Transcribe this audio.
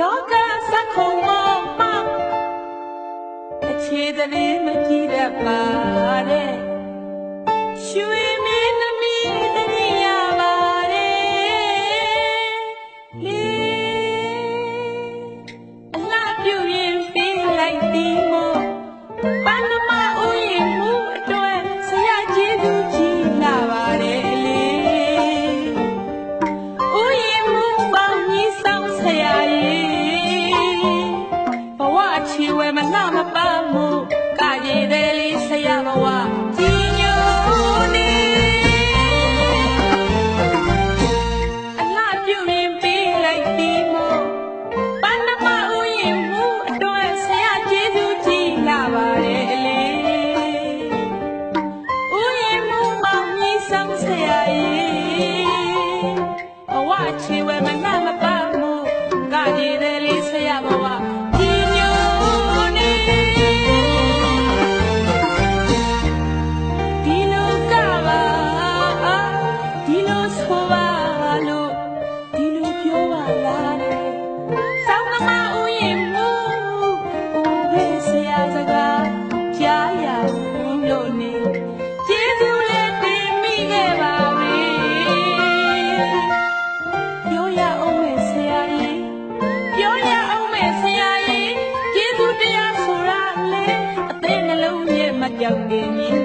လောကစက်ခုံမမအခြေတည်းမကြည့်တတ်ပါနဲ့ရွှေမင်းသမီးတည်းရပါတယ်လေအလှပြုရင်ပေးလိုက်သည်မို့ပန်းမဥယျာဉ်မှုအတွက်ဆရာကျေးဇူးကြီးလာပါတယ်လေဥယျာဉ် နှမပမှုကာကြီးတဲ့လေးဆရာဘဝ ဇူးတ